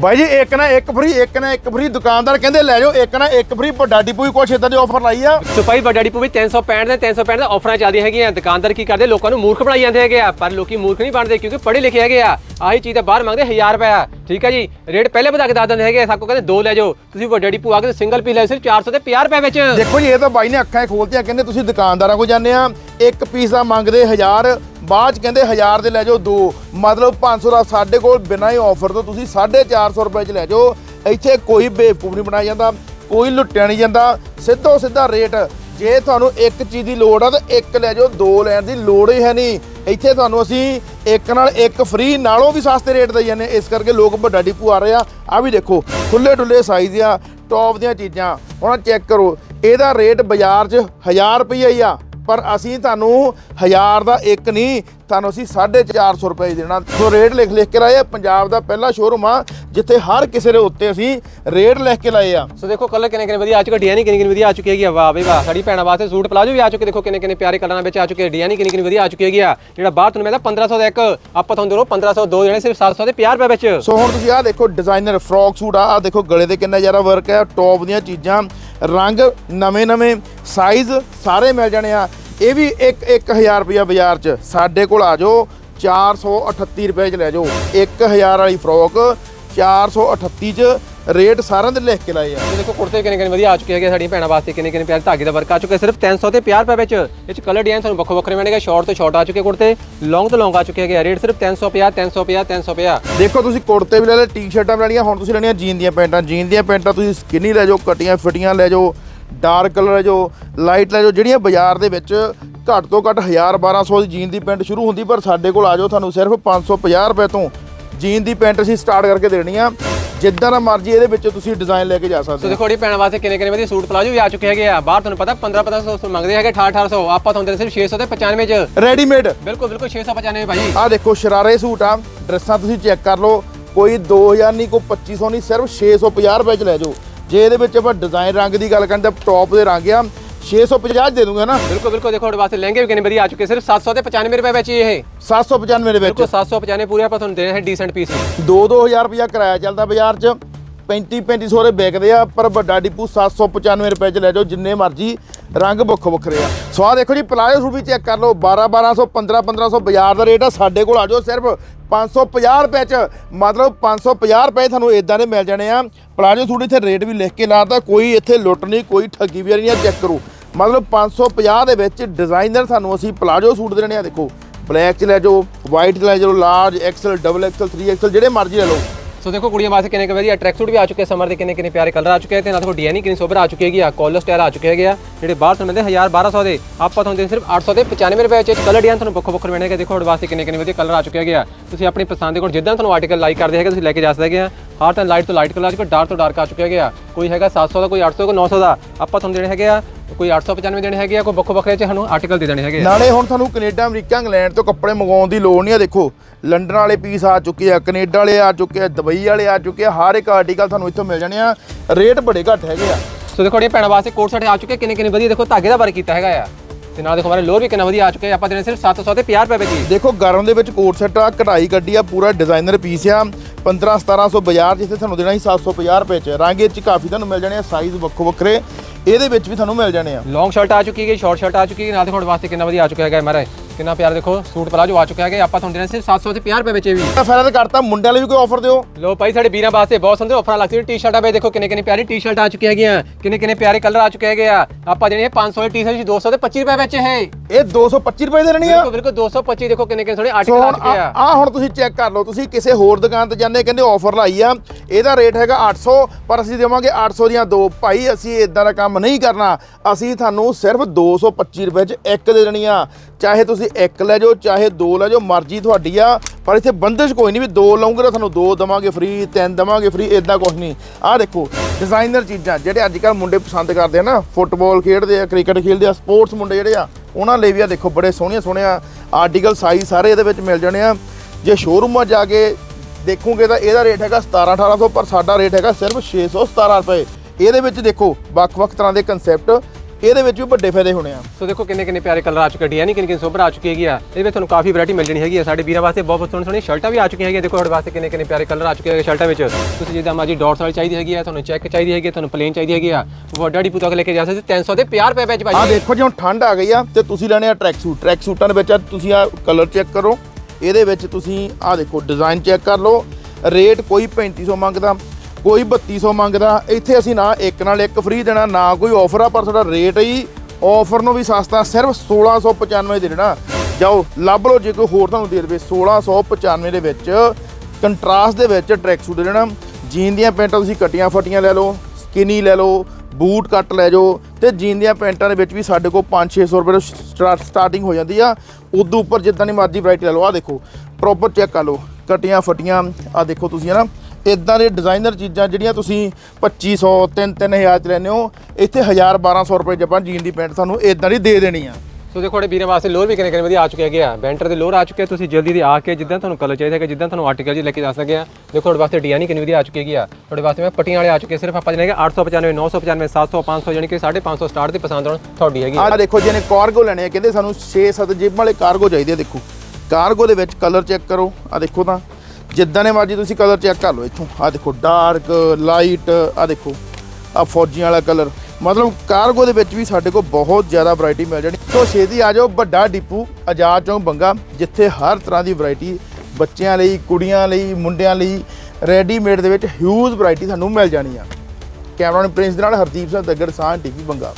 ਬਾਈ ਜੀ, ਇੱਕ ਨਾ ਇੱਕ ਫ੍ਰੀ ਇੱਕ ਨਾ ਇੱਕ ਫ੍ਰੀ ਦੁਕਾਨਦਾਰ ਕਹਿੰਦੇ ਲੈ ਜਾਓ, ਇੱਕ ਨਾ ਇੱਕ ਫ੍ਰੀ ਵੱਡਾ ਡਿਪੂ ਹੀ ਕੁਛ ਇਦਾਂ ਦੇ ਆਫਰ ਲਾਈ ਆ। ਸੋ ਭਾਈ ਵੱਡਾ ਡਿਪੂ ਵਿੱਚ 365 ਦੇ 365 ਦੇ ਆਫਰਾਂ ਚੱਲਦੀਆਂ ਹੈਗੀਆਂ। ਦੁਕਾਨਦਾਰ ਕੀ ਕਰਦੇ? ਲੋਕਾਂ ਨੂੰ ਮੂਰਖ ਬਣਾਈ ਜਾਂਦੇ ਹੈਗੇ ਆ। ਪਰ ਲੋਕੀ ਮੂਰਖ ਨਹੀਂ ਬਣਦੇ, ਕਿਉਂਕਿ ਪੜ੍ਹੇ ਲਿਖੇ ਹੈਗੇ ਆ। ਆਹੀ ਚੀਜ਼ ਤਾਂ ਬਾਹਰ ਮੰਗਦੇ 1000 ਰੁਪਏ ਆ। ਠੀਕ ਹੈ ਜੀ? ਰੇਟ ਪਹਿਲੇ ਵਧਾ ਕੇ ਦੱਸ ਦਿੰਦੇ ਹੈਗੇ ਸਾਕੋ ਕਹਿੰਦੇ ਦੋ ਲੈ ਜਾਓ। ਤੁਸੀਂ ਵੱਡਾ ਡਿਪੂ ਆ ਕੇ ਸਿੰਗਲ ਪੀਸ ਲੈ ਸਿਰਫ 400 ਤੇ 50 ਰੁਪਏ ਵਿੱਚ। ਦੇਖੋ ਜੀ, ਇਹ ਤਾਂ ਬਾਈ ਨੇ ਅੱਖਾਂ ਹੀ ਖੋਲਤੀਆਂ, ਕਹਿੰਦੇ ਤੁਸੀਂ ਦੁਕਾਨਦਾਰਾਂ ਕੋਲ ਜਾਂਦੇ ਆ, ਇੱਕ ਪੀਸ ਦਾ ਮੰਗਦੇ 1000 ਬਾਅਦ ਚ ਕਹਿੰਦੇ 1000 ਦੇ ਲੈ ਜਾਓ ਦੋ। ਮਤਲਬ 500 ਦਾ ਸਾਡੇ ਕੋਲ ਬਿਨਾਂ ਹੀ ਆਫਰ ਤੋਂ ਤੁਸੀਂ 450 ਰੁਪਏ ਚ ਲੈ ਜਾਓ। ਇੱਥੇ ਕੋਈ ਬੇਵਕੂਫ ਨਹੀਂ ਬਣਾਇਆ ਜਾਂਦਾ, ਕੋਈ ਲੁੱਟਿਆ ਨਹੀਂ ਜਾਂਦਾ। ਸਿੱਧੋ ਸਿੱਧਾ ਰੇਟ, ਜੇ ਤੁਹਾਨੂੰ ਇੱਕ ਚੀਜ਼ ਦੀ ਲੋੜ ਆ, ਤਾਂ ਇੱਕ ਲੈ ਜਾਓ, ਦੋ ਲੈਣ ਦੀ ਲੋੜ ਹੀ ਹੈ ਨਹੀਂ। ਇੱਥੇ ਤੁਹਾਨੂੰ ਅਸੀਂ ਇੱਕ ਨਾਲ ਇੱਕ ਫ੍ਰੀ ਨਾਲੋਂ ਵੀ ਸਸਤੇ ਰੇਟ ਦੇ ਜਾਂਦੇ ਇਸ ਕਰਕੇ ਲੋਕ ਵੱਡਾ ਡਿਪੂ ਆ ਰਹੇ ਆ। ਆ ਵੀ ਦੇਖੋ ਖੁੱਲੇ ਡੁੱਲੇ ਸਾਈਜ਼ ਦੀਆਂ ਟੌਪ ਦੀਆਂ ਚੀਜ਼ਾਂ। ਹੁਣ ਚੈੱਕ ਕਰੋ, ਇਹਦਾ ਰੇਟ ਬਾਜ਼ਾਰ 'ਚ 1000 ਰੁਪਏ ਹੀ ਆ। ਪਰ ਅਸੀਂ ਤੁਹਾਨੂੰ 1000 ਦਾ ਇੱਕ ਨਹੀਂ ਤੁਹਾਨੂੰ ਅਸੀਂ 450 ਰੁਪਏ ਦੇਣਾ। ਸੋ ਰੇਟ ਲਿਖ ਲਿਖ ਕੇ ਲਾਏ ਆ ਪੰਜਾਬ ਦਾ ਪਹਿਲਾ ਸ਼ੋਰੂਮ ਆ ਜਿੱਥੇ ਹਰ ਕਿਸੇ ਦੇ ਉੱਤੇ ਅਸੀਂ ਰੇਟ ਲਿਖ ਕੇ ਲਾਏ ਆ। ਸੋ ਦੇਖੋ ਕਲਰ ਕਿੰਨੇ ਕਿੰਨੇ ਵਧੀਆ ਆ ਚੁੱਕੇ ਡਿਜ਼ਾਈਨ ਕਿੰਨੀ ਕਿੰਨੀ ਵਧੀਆ ਆ ਚੁੱਕੀ ਹੈਗੀ ਆ। ਵਾਹ ਬਈ ਵਾਹ ਸਾਡੀ ਭੈਣਾਂ ਵਾਸਤੇ ਸੂਟ ਪਲਾਜੋ ਵੀ ਆ ਚੁੱਕੇ ਦੇਖੋ ਕਿੰਨੇ ਕਿੰਨੇ ਪਿਆਰੇ ਕਲਰਾਂ ਵਿੱਚ ਆ ਚੁੱਕੇ ਡਿਜ਼ਾਈਨ ਕਿੰਨੀ ਕਿੰਨੀ ਵਧੀਆ ਆ ਚੁੱਕੀ ਹੈਗੀ ਆ। ਜਿਹੜਾ ਬਾਹਰ ਤੁਹਾਨੂੰ ਮਿਲਦਾ 1500 ਦਾ ਇੱਕ ਆਪਾਂ ਤੁਹਾਨੂੰ ਦੋ 1500 ਦੋ ਜਣੇ ਸਿਰਫ 700 ਦੇ 50 ਰੁਪਏ ਵਿੱਚ। ਸੋ ਹੁਣ ਤੁਸੀਂ ਆਹ ਦੇਖੋ ਡਿਜ਼ਾਈਨਰ ਫਰੋਕ ਸੂਟ ਆ ਆਹ ਦੇਖੋ ਗਲੇ ਤੇ ਕਿੰਨਾ ਜ਼ਿਆਦਾ ਵਰਕ ਹੈ ਟੌਪ ਦੀਆਂ ਚੀਜ਼ਾਂ ਰੰਗ ਨਵੇਂ ਨਵੇਂ ਸਾਈਜ਼ ਸਾਰੇ ਮਿਲ ਜਾਣੇ ਆ। ਇਹ ਵੀ 1 1000 ਰੁਪਿਆ ਬਾਜ਼ਾਰ 'ਚ। ਸਾਡੇ ਕੋਲ ਆ ਜਾਓ 438 ਰੁਪਏ 'ਚ ਲੈ ਜਾਓ। 1000 ਵਾਲੀ ਫਰੋਕ 438 'ਚ ਰੇਟ ਸਾਰਿਆਂ ਦੇ ਲਿਖ ਕੇ ਲਾਏ ਆ। ਇਹ ਦੇਖੋ ਕੁੜਤੇ ਕਿੰਨੇ ਕਿੰਨੇ ਵਧੀਆ ਆ ਚੁੱਕੇ ਹੈਗੇ ਸਾਡੀਆਂ ਭੈਣਾਂ ਵਾਸਤੇ ਕਿੰਨੇ ਕਿੰਨੇ ਪਿਆਰੇ ਧਾਗੇ ਦਾ ਵਰਕ ਆ ਚੁੱਕਾ ਸਿਰਫ 300 ਤੇ 50 ਰੁਪਏ ਵਿੱਚ ਇਹ ਚ ਕਲਰ ਡਿਜ਼ਾਈਨ ਤੁਹਾਨੂੰ ਵੱਖੋ ਵੱਖਰੇ ਮਿਲਣਗੇ। ਸ਼ਾਰਟ ਤੋਂ ਸ਼ਾਰਟ ਆ ਚੁੱਕੇ ਕੁੜਤੇ ਲੌਂਗ ਤੋਂ ਲੌਂਗ ਆ ਚੁੱਕੇ ਹੈਗੇ ਰੇਟ ਸਿਰਫ 350 350 350 ਦੇਖੋ ਤੁਸੀਂ ਕੁੜਤੇ ਵੀ ਲੈ ਲਏ ਟੀ-ਸ਼ਰਟਾਂ ਵੀ ਲੈਣੀਆਂ ਹੁਣ ਤੁਸੀਂ ਲੈਣੀਆਂ ਜੀਨ ਦੀਆਂ ਪੈਂਟਾਂ। ਜੀਨ ਦੀਆਂ ਪੈਂਟਾਂ ਤੁਸੀਂ ਸਕਿਨੀ ਲੈ ਜਾਓ ਕਟੀਆਂ ਫਿਟੀਆਂ ਲੈ ਜਾਓ। ਡਾਰਕ ਕਲਰ ਲੈ ਜਾਓ ਲਾਈਟ ਲੈ ਜਾਓ ਜਿਹੜੀਆਂ ਬਾਜ਼ਾਰ ਦੇ ਵਿੱਚ ਘੱਟ ਤੋਂ ਘੱਟ 1000 1200 ਦੀ ਜੀਨ ਦੀ ਪੈਂਟ ਸ਼ੁਰੂ ਹੁੰਦੀ ਪਰ ਸਾਡੇ ਕੋਲ ਆ ਜਾਓ ਤੁਹਾਨੂੰ ਸਿਰਫ 550 ਰੁਪਏ ਤੋਂ ਜੀਨ ਦੀ ਪੈਂਟ ਅਸੀਂ ਸਟਾਰਟ ਕਰਕੇ ਦੇਣੀ ਆ। ਜਿੱਦਾਂ ਦਾ ਮਰਜ਼ੀ ਇਹਦੇ ਵਿੱਚ ਤੁਸੀਂ ਡਿਜ਼ਾਈਨ ਲੈ ਕੇ ਜਾ ਸੋ ਸਕਦੇ ਹੋ। ਦੇਖੋ ਜੀ ਭੈਣਾਂ ਵਾਸਤੇ ਕਿੰਨੇ ਕਿੰਨੇ ਵਧੀਆ ਸੂਟ ਪਲਾਜੋ ਵੀ ਆ ਚੁੱਕੇ ਹੈਗੇ ਆ। ਬਾਹਰ ਤੁਹਾਨੂੰ ਪਤਾ 15 1500 ਮੰਗਦੇ ਹੈਗੇ 18 1800 ਆਪਾਂ ਤੁਹਾਨੂੰ ਦੇ ਸਿਰਫ 600 ਤੇ 95 ਚ। ਰੈਡੀਮੇਡ ਬਿਲਕੁਲ ਬਿਲਕੁਲ 695 ਭਾਈ। ਆ ਦੇਖੋ ਸ਼ਰਾਰੇ ਸੂਟ ਆ। ਡਰੈਸਾਂ ਤੁਸੀਂ ਚੈੱਕ ਕਰ ਲਓ। ਕੋਈ 2000 ਨਹੀਂ ਕੋਈ 2500 ਨਹੀਂ ਸਿਰਫ 650 ਰੁਪਏ ਚ ਲੈ ਜਾਓ। ਜੇ ਇਹਦੇ ਵਿੱਚ ਆਪਾਂ ਡਿਜ਼ਾਈਨ ਰੰਗ ਦੀ ਗੱਲ ਕਰਦੇ ਤਾਂ ਟੌਪ ਦੇ ਰੰਗ ਆ 650 ਦੇ ਦੂੰਗਾ ਨਾ। ਬਿਲਕੁਲ ਬਿਲਕੁਲ ਦੇਖੋ ਤੁਹਾਡੇ ਵਾਸਤੇ ਲਹਿੰਗੇ ਵੀ ਕਿੰਨੇ ਵਧੀਆ ਆ ਚੁੱਕੇ ਸਿਰਫ 700 ਤੇ 95 ਰੁਪਏ ਵਿੱਚ ਇਹ। 795 ਦੇ ਵਿੱਚ। ਬਿਲਕੁਲ 795 ਪੂਰੇ ਆਪਾਂ ਤੁਹਾਨੂੰ ਦੇ ਰਹੇ ਹਾਂ ਡੀਸੈਂਟ ਪੀਸ 2-2000 ਰੁਪਇਆ ਕਿਰਾਇਆ ਚੱਲਦਾ ਬਾਜ਼ਾਰ 'ਚ। 35-3500 ਦੇ ਵਿਕਦੇ ਆ ਪਰ ਵੱਡਾ ਡਿਪੂ 795 ਰੁਪਏ 'ਚ ਲੈ ਜਾਓ ਜਿੰਨੇ ਮਰਜ਼ੀ ਰੰਗ ਵੱਖੋ ਵੱਖਰੇ ਆ। ਸੋ ਆਹ ਦੇਖੋ ਜੀ, ਪਲਾਜੋ ਸੂਟ ਵੀ ਚੈੱਕ ਕਰ ਲਓ 12-1200 15-1500 ਬਾਜ਼ਾਰ ਦਾ ਰੇਟ ਆ, ਸਾਡੇ ਕੋਲ ਆ ਜਾਓ ਸਿਰਫ 550 ਰੁਪਏ 'ਚ। ਮਤਲਬ 550 ਰੁਪਏ ਤੁਹਾਨੂੰ ਇਦਾਂ ਦੇ ਮਿਲ ਜਾਣੇ ਆ। ਪਲਾਜੋ ਸੂਟ ਇੱਥੇ ਰੇਟ ਵੀ ਲਿਖ ਕੇ ਲਾਤਾ ਕੋਈ ਇੱਥੇ ਲੁੱਟ ਨਹੀਂ, ਕੋਈ ਠੱਗੀ ਵੀ ਨਹੀਂ ਆ ਚੈੱਕ ਕਰੋ। ਮਤਲਬ 550 ਦੇ ਵਿੱਚ ਡਿਜ਼ਾਈਨਰ ਤੁਹਾਨੂੰ ਅਸੀਂ ਪਲਾਜੋ ਸੂਟ ਦੇਣੇ ਆ, ਦੇਖੋ। ਬਲੈਕ 'ਚ ਲੈ ਜਾਓ ਵਾਈਟ 'ਚ ਲੈ ਜਾਓ large XL double XL 3 XL ਜਿਹੜੇ ਮਰਜ਼ੀ ਲੈ ਲਓ। ਸੋ ਦੇਖੋ, ਕੁੜੀਆਂ ਵਾਸਤੇ ਕਿੰਨੇ ਕੁ ਵਧੀਆ ਟਰੈਕ ਸੂਟ ਵੀ ਆ ਚੁੱਕੇ ਸਮਰ ਦੇ ਕਿੰਨੇ ਕਿੰਨੇ ਪਿਆਰੇ ਕਲਰ ਆ ਚੁੱਕੇ ਆ ਤੇ ਨਾਲ ਦੇਖੋ ਡਿਜ਼ਾਈਨ ਕਿੰਨੀ ਸੋਬਰ ਆ ਚੁੱਕੀ ਹੈਗੀ ਆ ਕਾਲਰ ਸਟਾਈਲ ਆ ਚੁੱਕੇ ਹੈਗੇ ਆ, ਜਿਹੜੇ ਬਾਹਰ ਤੁਹਾਨੂੰ ਮਿਲਦੇ 1000 1200 ਦੇ, ਆਪਾਂ ਤੁਹਾਨੂੰ ਦੇ ਸਿਰਫ 800 ਦੇ 95 ਰੁਪਏ ਚ ਕਲਰ ਡਿਜ਼ਾਈਨ ਤੁਹਾਨੂੰ ਵੱਖੋ ਵੱਖਰੇ ਮਿਲਣਗੇ। ਦੇਖੋ, ਤੁਹਾਡੇ ਵਾਸਤੇ ਕਿੰਨੇ ਕਿੰਨੇ ਵਧੀਆ ਕਲਰ ਆ ਚੁੱਕੇ ਹੈਗੇ ਆ। ਤੁਸੀਂ ਆਪਣੀ ਪਸੰਦ ਦੇ ਕੋਲ ਜਿੱਦਾਂ ਤੁਹਾਨੂੰ ਆਰਟੀਕਲ ਲਾਈਕ ਕਰਦੇ ਹੈਗੇ, ਤੁਸੀਂ ਲੈ ਕੇ ਜਾ ਸਕਦੇ ਹੈਗੇ ਆ। ਹਾਰਟ ਐਂਡ ਲਾਈਟ ਤੋਂ ਲਾਈਟ ਕਲਰ ਆ ਚੁੱਕੇ ਡਾਰਕ ਤੋਂ ਡਾਰਕ ਆ ਚੁੱਕੇ ਹੈਗੇ ਆ। ਕੋਈ ਹੈਗਾ 700 ਦਾ, ਕੋਈ 800 ਕੋਈ 900 ਦਾ, ਆਪਾਂ ਤੁਹਾਨੂੰ ਦੇਣੇ ਹੈਗੇ ਆ ਕੋਈ 895 ਦੇਣੇ ਹੈਗੇ ਆ ਕੋਈ ਵੱਖੋ ਵੱਖਰੇ ਚ ਸਾਨੂੰ ਆਰਟੀਕਲ ਦੇ ਦੇਣੇ ਹੈਗੇ ਆ। ਨਾਲੇ ਹੁਣ ਤੁਹਾਨੂੰ ਕੈਨੇਡਾ ਅਮਰੀਕਾ ਇੰਗਲੈਂਡ ਤੋਂ ਕੱਪੜੇ ਮੰਗਵਾਉਣ ਦੀ ਲੋੜ ਨਹੀਂ ਆ ਦੇਖੋ। ਲੰਡਨ ਵਾਲੇ ਪੀਸ ਆ ਚੁੱਕੇ ਆ ਕੈਨੇਡਾ ਵਾਲੇ ਆ ਚੁੱਕੇ ਆ ਦੁਬਈ ਵਾਲੇ ਆ ਚੁੱਕੇ ਆ ਹਰ ਇੱਕ ਆਰਟੀਕਲ ਤੁਹਾਨੂੰ ਇੱਥੋਂ ਮਿਲ ਜਾਣੇ ਆ। ਰੇਟ ਬੜੇ ਘੱਟ ਹੈਗੇ ਆ। ਸੋ ਦੇਖੋ ਜਿਹੜੀਆਂ ਭੈਣਾਂ ਵਾਸਤੇ ਕੋਟ ਸੈਟ ਆ ਚੁੱਕੇ ਕਿੰਨੇ ਕਿੰਨੇ ਵਧੀਆ ਦੇਖੋ ਧਾਗੇ ਦਾ ਵਰਕ ਕੀਤਾ ਹੈਗਾ ਆ। ਤੇ ਨਾਲ ਦੇਖੋ ਹਮਾਰੇ ਲੋਅਰ ਵੀ ਕਿੰਨਾ ਵਧੀਆ ਆ ਚੁੱਕੇ ਆਪਾਂ ਦੇਣੇ ਸਿਰਫ 700 ਤੇ 50 ਰੁਪਏ ਵਿੱਚ। ਦੇਖੋ ਗਰਮ ਦੇ ਵਿੱਚ ਕੋਟ ਸੈੱਟ ਆ ਕਢਾਈ ਕੱਢੀ ਆ ਪੂਰਾ ਡਿਜ਼ਾਈਨਰ ਪੀਸ ਆ। 15 1700 ਬਾਜ਼ਾਰ ਜਿੱਥੇ ਤੁਹਾਨੂੰ ਦੇਣਾ ਸੀ 750 ਰੁਪਏ ਚ। ਰੰਗ ਇਹ ਚ ਕਾਫੀ ਤੁਹਾਨੂੰ ਮਿਲ ਜਾਣੇ ਆ ਸਾਈਜ਼ ਵੱਖੋ ਵੱਖਰੇ। ਇਹਦੇ ਵਿੱਚ ਵੀ ਤੁਹਾਨੂੰ ਮਿਲ ਜਾਣੇ ਆ। ਲੌਂਗ ਸ਼ਰਟ ਆ ਚੁੱਕੀ ਹੈ ਸ਼ਾਰਟ ਸ਼ਰਟ ਆ ਚੁੱਕੀ ਹੈ ਨਾਲ ਤੁਹਾਡੇ ਵਾਸਤੇ ਕਿੰਨਾ ਵਧੀਆ ਆ ਚੁੱਕਾ ਹੈਗਾ ਮਹਾਰਾਜ ਕਿੰਨਾ ਪਿਆਰਾ ਦੇਖੋ ਸੂਟ ਪਲਾਜੋ ਆ ਚੁੱਕਾ ਹੈਗਾ ਆਪਾਂ ਤੁਹਾਨੂੰ ਦੇਣਾ ਸਿਰਫ 700 ਤੇ 50 ਰੁਪਏ ਵਿੱਚ ਇਹ ਵੀ। ਤਾਂ ਫਾਇਦਾ ਤਾਂ ਕਰਤਾ ਮੁੰਡਿਆਂ ਲਈ ਵੀ ਕੋਈ ਆਫਰ ਦਿਓ। ਲੋ ਭਾਈ ਸਾਡੇ ਵੀਰਾਂ ਵਾਸਤੇ ਬਹੁਤ ਸੁੰਦਰ ਆਫਰਾਂ ਲੱਗਦੀ ਟੀ-ਸ਼ਰਟਾਂ ਵੇ ਦੇਖੋ ਕਿੰਨੇ ਕਿੰਨੇ ਪਿਆਰੀ ਟੀ-ਸ਼ਰਟ ਆ ਚੁੱਕੀ ਹੈਗੀਆਂ ਕਿੰਨੇ ਕਿੰਨੇ ਪਿਆਰੇ ਕਲਰ ਆ ਚੁੱਕੇ ਹੈਗੇ ਆ। ਆਪਾਂ ਦੇਣੀ ਹੈ 500 ਦੀ ਟੀ-ਸ਼ਰਟ 200 ਤੇ 25 ਰੁਪਏ ਵਿੱਚ ਇਹ। ਇਹ 225 ਰੁਪਏ ਦੇ ਦੇਣੀ ਆ। ਬਿਲਕੁਲ ਬਿਲਕੁਲ 225 ਦੇਖੋ ਕਿੰਨੇ ਕਿੰਨੇ ਥੋੜੇ ਸੋ ਆਰਟੀਕਲ ਆ ਹੁਣ ਚੁੱਕੇ ਆ। ਆ ਹੁਣ ਤੁਸੀਂ ਚੈੱਕ ਕਰ ਲਓ ਤੁਸੀਂ ਕਿਸੇ ਹੋਰ ਦੁਕਾਨ ਤੇ ਜਾਂਦੇ ਕਹਿੰਦੇ ਆਫਰ ਲਾਈ ਆ ਇਹਦਾ ਰੇਟ ਹੈਗਾ 800 ਪਰ ਅਸੀਂ ਦੇਵਾਂਗੇ 800 ਦੀਆਂ ਦੋ। ਭਾਈ ਅਸੀਂ ਇਦਾਂ ਦਾ ਕੰਮ ਨਹੀਂ ਕਰਨਾ। ਅਸੀਂ ਤੁਹਾਨੂੰ ਸਿਰਫ 225 ਰੁਪਏ 'ਚ ਇੱਕ ਦੇ ਦੇਣੀ ਆ। ਚਾਹੇ ਤੁਸੀਂ ਇੱਕ ਲੈ ਜਾਓ ਚਾਹੇ ਦੋ ਲੈ ਜਾਓ ਮਰਜ਼ੀ ਤੁਹਾਡੀ ਆ। ਪਰ ਇੱਥੇ ਬੰਦਿਸ਼ ਕੋਈ ਨਹੀਂ ਵੀ ਦੋ ਲਵਾਂਗੇ ਤਾਂ ਤੁਹਾਨੂੰ ਦੋ ਦਵਾਂਗੇ ਫ੍ਰੀ ਤਿੰਨ ਦਵਾਂਗੇ ਫ੍ਰੀ ਇਦਾਂ ਕੁਝ ਨਹੀਂ। ਆਹ ਦੇਖੋ ਡਿਜ਼ਾਈਨਰ ਚੀਜ਼ਾਂ ਜਿਹੜੇ ਅੱਜ ਕੱਲ ਮੁੰਡੇ ਪਸੰਦ ਕਰਦੇ ਆ ਨਾ ਫੁੱਟਬਾਲ ਖੇਡਦੇ ਆ ਕ੍ਰਿਕਟ ਖੇਡਦੇ ਆ ਸਪੋਰਟਸ ਮੁੰਡੇ ਜਿਹੜੇ ਆ ਉਹਨਾਂ ਲਈ ਵੀ ਆ, ਦੇਖੋ, ਬੜੇ ਸੋਹਣੀਆਂ ਸੋਹਣੀਆਂ ਆਰਟੀਕਲ ਸਾਈਜ਼ ਸਾਰੇ ਇਹਦੇ ਵਿੱਚ ਮਿਲ ਜਾਣੇ ਆ। ਜੇ ਸ਼ੋਰੂਮਾਂ ਜਾ ਕੇ ਦੇਖੋਗੇ ਤਾਂ ਇਹਦਾ ਰੇਟ ਹੈਗਾ 17 1800 ਪਰ ਸਾਡਾ ਰੇਟ ਹੈਗਾ ਸਿਰਫ 617 ਰੁਪਏ। ਇਹਦੇ ਵਿੱਚ ਦੇਖੋ, ਵੱਖ-ਵੱਖ ਤਰ੍ਹਾਂ ਦੇ ਕਨਸੈਪਟ ਇਹਦੇ ਵਿੱਚ ਵੀ ਵੱਡੇ ਫਾਇਦੇ ਹੋਣੇ ਆ। ਸੋ ਦੇਖੋ ਕਿੰਨੇ ਕਿੰਨੇ ਪਿਆਰੇ ਕਲਰ ਆ ਚੁੱਕੇ ਡਿਜ਼ਾਈਨ ਕਿੰਨੇ ਕਿੰਨੇ ਸੋਬਰ ਆ ਚੁੱਕੀ ਹੈਗੀ ਆ। ਇਹਦੇ ਵਿੱਚ ਤੁਹਾਨੂੰ ਕਾਫੀ ਵੈਰਾਈਟੀ ਮਿਲ ਜਣੀ ਹੈਗੀ ਆ। ਸਾਡੇ ਵੀਰਾਂ ਵਾਸਤੇ ਬਹੁਤ ਬਹੁਤ ਸੋਹਣੀ ਸੋਹਣੀ ਸ਼ਰਟਾਂ ਵੀ ਆ ਚੁੱਕੀਆਂ ਹੈਗੀਆਂ। ਦੇਖੋ ਤੁਹਾਡੇ ਵਾਸਤੇ ਕਿੰਨੇ ਕਿੰਨੇ ਪਿਆਰੇ ਕਲਰ ਆ ਚੁੱਕੇ ਹੈਗੇ ਸ਼ਰਟਾਂ ਵਿੱਚ। ਤੁਸੀਂ ਜਿੱਦਾਂ ਮਰਜ਼ੀ ਡਾਟਸ ਵਾਲੀ ਚਾਹੀਦੀ ਹੈਗੀ ਆ ਤੁਹਾਨੂੰ ਚੈੱਕ ਚਾਹੀਦੀ ਹੈਗੀ ਆ ਤੁਹਾਨੂੰ ਪਲੇਨ ਚਾਹੀਦੀ ਹੈਗੀ ਆ। ਵੱਡਾ ਡਿਪੂ ਤੱਕ ਲੈ ਕੇ ਜਾ ਸਕਦੇ 300 ਦੇ 50 ਰੁਪਏ ਵਿੱਚ ਆ ਭਾਜੀ ਦੇਖੋ ਜੀ ਹੁਣ ਠੰਡ ਆ ਗਈ ਆ ਤੇ ਤੁਸੀਂ ਲੈਣੇ ਆ ਟਰੈਕ ਸੂਟ ਟਰੈਕ ਸੂਟਾਂ ਦੇ ਵਿੱਚ ਆ ਤੁਸੀਂ ਆ ਕਲਰ ਚੈੱਕ ਕਰੋ। ਇਹਦੇ ਵਿੱਚ ਤੁਸੀਂ ਆ ਦੇਖੋ ਡਿਜ਼ਾਈਨ ਚੈੱਕ ਕਰ ਲਓ। ਰੇਟ ਕੋਈ 3500 ਮੰਗਦਾ। ਕੋਈ 3200 ਮੰਗਦਾ, ਇੱਥੇ ਅਸੀਂ ਨਾ ਇੱਕ ਨਾਲ ਇੱਕ ਫ੍ਰੀ ਦੇਣਾ, ਨਾ ਕੋਈ ਆਫਰ ਆ, ਪਰ ਸਾਡਾ ਰੇਟ ਹੀ ਆਫਰ ਨੂੰ ਵੀ ਸਸਤਾ ਸਿਰਫ 1695 ਦੇ ਦੇਣਾ। ਜਾਓ, ਲੱਭ ਲਓ, ਜੇ ਕੋਈ ਹੋਰ ਤੁਹਾਨੂੰ ਦੇ ਦੇਵੇ 1695 ਦੇ ਵਿੱਚ ਕੰਟਰਾਸਟ ਦੇ ਵਿੱਚ ਟਰੈਕ ਸੂਟ ਦੇ ਦੇਣਾ। ਜੀਨ ਦੀਆਂ ਪੈਂਟਾਂ ਤੁਸੀਂ ਕਟੀਆਂ ਫਟੀਆਂ ਲੈ ਲਓ ਸਕਿਨੀ ਲੈ ਲਓ ਬੂਟ ਕੱਟ ਲੈ ਜਾਓ, ਤੇ ਜੀਨ ਦੀਆਂ ਪੈਂਟਾਂ ਦੇ ਵਿੱਚ ਵੀ ਸਾਡੇ ਕੋਲ 5-600 ਰੁਪਏ ਤੋਂ ਸਟਾਰਟ ਸਟਾਰਟਿੰਗ ਹੋ ਜਾਂਦੀ ਆ। ਉਦੋਂ ਉੱਪਰ ਜਿੱਦਾਂ ਦੀ ਮਰਜ਼ੀ ਵੈਰਾਈਟੀ ਲੈ ਲਓ ਆ ਦੇਖੋ ਪ੍ਰੋਪਰ ਚੈੱਕ ਕਰ ਲਓ, ਕਟੀਆਂ, ਫਟੀਆਂ ਆ ਦੇਖੋ ਤੁਸੀਂ ਹਨਾ। ਇਦਾਂ ਦੇ ਡਿਜ਼ਾਈਨਰ ਚੀਜ਼ਾਂ ਜਿਹੜੀਆਂ ਤੁਸੀਂ 2500 3-3000 ਚ ਲੈਂਦੇ ਹੋ ਇੱਥੇ 1000 1200 ਰੁਪਏ ਜਪਾਂ ਜੀਨ ਦੀ ਪੈਂਟ ਤੁਹਾਨੂੰ ਇਦਾਂ ਦੀ ਦੇ ਦੇਣੀ ਆ। ਸੋ ਦੇਖੋ ਤੁਹਾਡੇ ਵੀਰਾਂ ਵਾਸਤੇ ਲੋਰ ਵੀ ਕਿੰਨੇ ਕਿੰਨੇ ਵਧੀਆ ਆ ਚੁੱਕੇ ਹੈਗੇ ਆ। ਬੈਂਟਰ ਦੇ ਲੋਰ ਆ ਚੁੱਕੇ ਤੁਸੀਂ ਜਲਦੀ ਦੀ ਆ ਕੇ ਜਿੱਦਾਂ ਤੁਹਾਨੂੰ ਕਲਰ ਚਾਹੀਦਾ ਹੈਗਾ ਜਿੱਦਾਂ ਤੁਹਾਨੂੰ ਆਰਟੀਕਲ ਜੀ ਲੈ ਕੇ ਜਾ ਸਕਦੇ ਆ। ਦੇਖੋ ਤੁਹਾਡੇ ਵਾਸਤੇ ਡਿਜ਼ਾਈਨ ਕਿੰਨੀ ਵਧੀਆ ਆ ਚੁੱਕੀ ਹੈਗੀ ਆ। ਤੁਹਾਡੇ ਵਾਸਤੇ ਮੈਂ ਪੱਟੀਆਂ ਵਾਲੇ ਆ ਚੁੱਕੇ ਸਿਰਫ ਆਪਾਂ ਜਣੇਗੇ 895 995 700 500 ਯਾਨੀ ਕਿ 550 ਸਟਾਰਟ ਦੀ ਪਸੰਦ ਆਉਣ ਤੁਹਾਡੀ ਹੈਗੀ ਆ। ਆ ਦੇਖੋ ਜਿਹਨੇ ਕਾਰਗੋ ਲੈਣੇ ਆ ਕਹਿੰਦੇ ਸਾਨੂੰ 6-7 ਜਿਬ ਵਾਲੇ ਕਾਰਗੋ ਚਾਹੀਦੇ ਆ ਦੇਖੋ। ਕਾਰਗੋ ਦੇ ਵਿੱਚ ਕਲਰ ਚੈੱਕ ਕਰੋ ਆ ਦੇਖੋ ਤਾਂ। ਜਿੱਦਾਂ ਨੇ ਮਰਜ਼ੀ ਤੁਸੀਂ ਕਲਰ ਚੈੱਕ ਕਰ ਲਓ ਇੱਥੋਂ। ਆ ਦੇਖੋ ਡਾਰਕ ਲਾਈਟ ਆ ਦੇਖੋ ਆ ਫੌਜੀਆਂ ਵਾਲਾ ਕਲਰ ਮਤਲਬ ਕਾਰਗੋ ਦੇ ਵਿੱਚ ਵੀ ਸਾਡੇ ਕੋਲ ਬਹੁਤ ਜ਼ਿਆਦਾ ਵੈਰਾਈਟੀ ਮਿਲ ਜਾਣੀ। ਸੋ ਛੇਤੀ ਆ ਜਾਓ, ਵੱਡਾ ਡਿਪੂ, ਆਜ਼ਾਦ ਚੌਂਕ ਬੰਗਾ, ਜਿੱਥੇ ਹਰ ਤਰ੍ਹਾਂ ਦੀ ਵੈਰਾਈਟੀ ਬੱਚਿਆਂ ਲਈ, ਕੁੜੀਆਂ ਲਈ, ਮੁੰਡਿਆਂ ਲਈ ਰੈਡੀਮੇਡ ਦੇ ਵਿੱਚ ਹਿਊਜ ਵੈਰਾਈਟੀ ਸਾਨੂੰ ਮਿਲ ਜਾਣੀ ਆ। ਕੈਮਰਾਮੈਨ ਪ੍ਰਿੰਸ ਦੇ ਨਾਲ ਹਰਦੀਪ ਸਿੰਘ, ਦੱਗੜ ਸਾਹ ਟੀਵੀ ਬੰਗਾ।